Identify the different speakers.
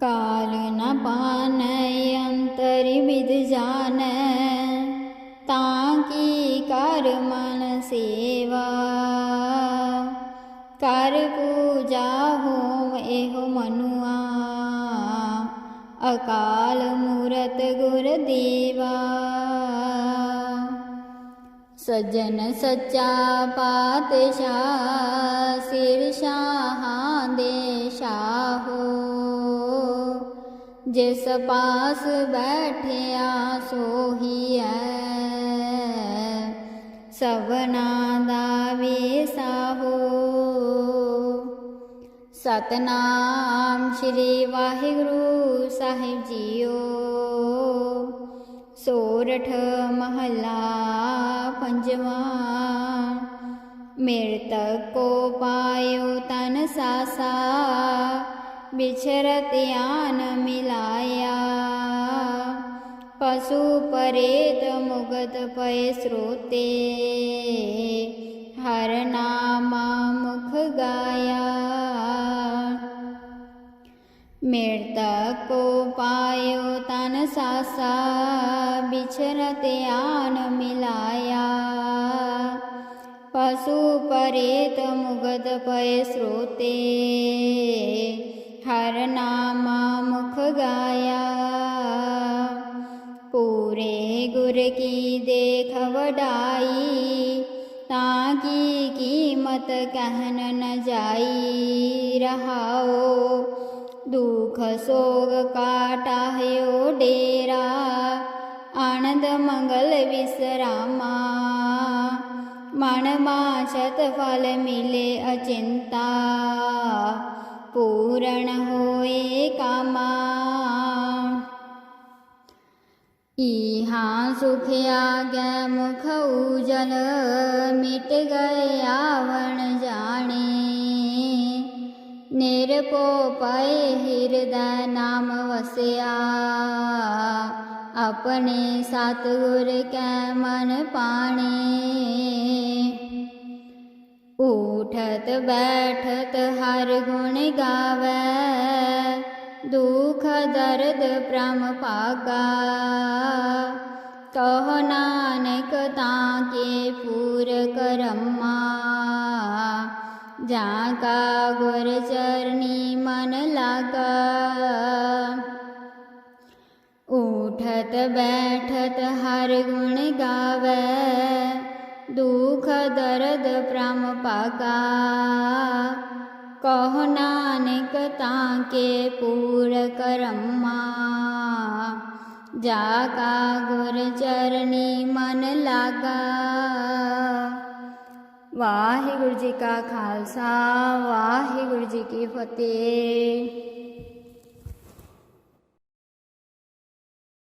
Speaker 1: ਕਾਲ ਨ ਪਾਨੈ, ਅੰਤਰਿ ਵਿਦ ਜਾਣੈ ਤਾਂ ਕੀ ਕਰ ਮਨ ਸੇਵਾ? ਕਰ ਪੂਜਾ ਹੋਮ ਇਹੋ ਮਨੁਆ। ਅਕਾਲ ਮੂਰਤ ਗੁਰ ਦੇਵਾ। ਸਜਣ ਸੱਚਾ ਪਾਤਸ਼ਾਹ, ਸਿਰ ਸ਼ਾਹਾਂ ਦੇ ਸ਼ਾਹੋ ਜਿਸ ਪਾਸ ਬੈਠਿਆ ਸੋਹੀਐ ਸਵਨਾ ਦਾ ਵੇਸਾਹੋ ਸਤਨਾਮ ਸ੍ਰੀ ਵਾਹਿਗੁਰੂ ਸਾਹਿਬ ਜੀਓ। ਸੋਰਠ ਮਹੱਲਾ ਪੰਜਵਾਂ। ਮਿਰਤਕ ਕੋ ਪਾਇਓ ਤਨ ਸਾਸਾ। ਵਿਛਰਤ ਆਨ ਮਿਲਾਇਆ। ਪਸ਼ੂ ਪਰੇਤ ਮੁਗਤ ਪਏ ਸਰੋਤੇ। ਹਰ ਨਾਮਾ ਮੁਖ ਗਾਇਆ। ਮਿਰਤਕ ਕੋ ਪਾਇਓ ਤਨ ਸਾਸਾ। ਵਿਛਰਤ ਆਨ ਮਿਲਾਇਆ। ਪਸ਼ੂ ਪਰੇਤ ਮੁਗਦ ਪਏ ਸਰੋਤੇ। ਹਰ ਨਾਮਾ ਮੁਖ ਗਾਇਆ। ਪੂਰੇ ਗੁਰ ਕੀ ਦੇਖ ਵਡਾਈ, ਤਾਂ ਕੀ ਕੀਮਤ ਕਹਿਨ ਨ ਜਾਈ ਰਹਾਓ ਦੁਖ ਸੋਗ ਕਾਟਾਹਿਓ ਡੇਰਾ, ਆਨੰਦ ਮੰਗਲ ਵਿਸਰਾਮਾ। ਮਨ ਮਾਛਤ ਫਲ ਮਿਲੇ ਅਚਿੰਤਾ ਇਹਾਂ ਸੁਖ ਆਗੈ ਮੁਖ ਉਜਲ ਮਿਟ ਗਏ ਆਵਣ ਜਾਣੇ। ਨਿਰਪੋ ਪਏ ਹਿਰਦੈ ਨਾਮ ਵਸਿਆ। ਆਪਣੇ ਸਤਿਗੁਰ ਕੈ ਮਨ ਪਾਣੇ। ਉਠਤ ਬੈਠਤ ਹਰ ਗੁਣ ਗਾਵੇ। ਦੁਖ ਦਰਦ ਪ੍ਰਮ ਭਾਗਾ। ਕਹ ਨਾਨਕ ਤਾਂ ਕੇ ਪੂਰ ਕਰਮਾ ਜਾਂ ਕਾ ਗੁਰ ਚਰਨੀ ਮਨ ਲਾਗਾ। ਉਠਤ ਬੈਠਤ ਹਰ ਗੁਣ ਗਾਵੇ। ਦੁਖ ਦਰਦ ਪ੍ਰਮ ਭਾਗਾ। ਕਹ ਨਾਨਕ ਤਾਂ ਕੇ ਪੂਰ ਕਰਮਾ ਜਾ ਕਾ ਗੁਰ ਚਰਨੀ ਮਨ ਲਾਗਾ। ਵਾਹਿਗੁਰੂ ਜੀ ਕਾ ਖਾਲਸਾ, ਵਾਹਿਗੁਰੂ ਜੀ ਕੀ ਫਤਿਹ।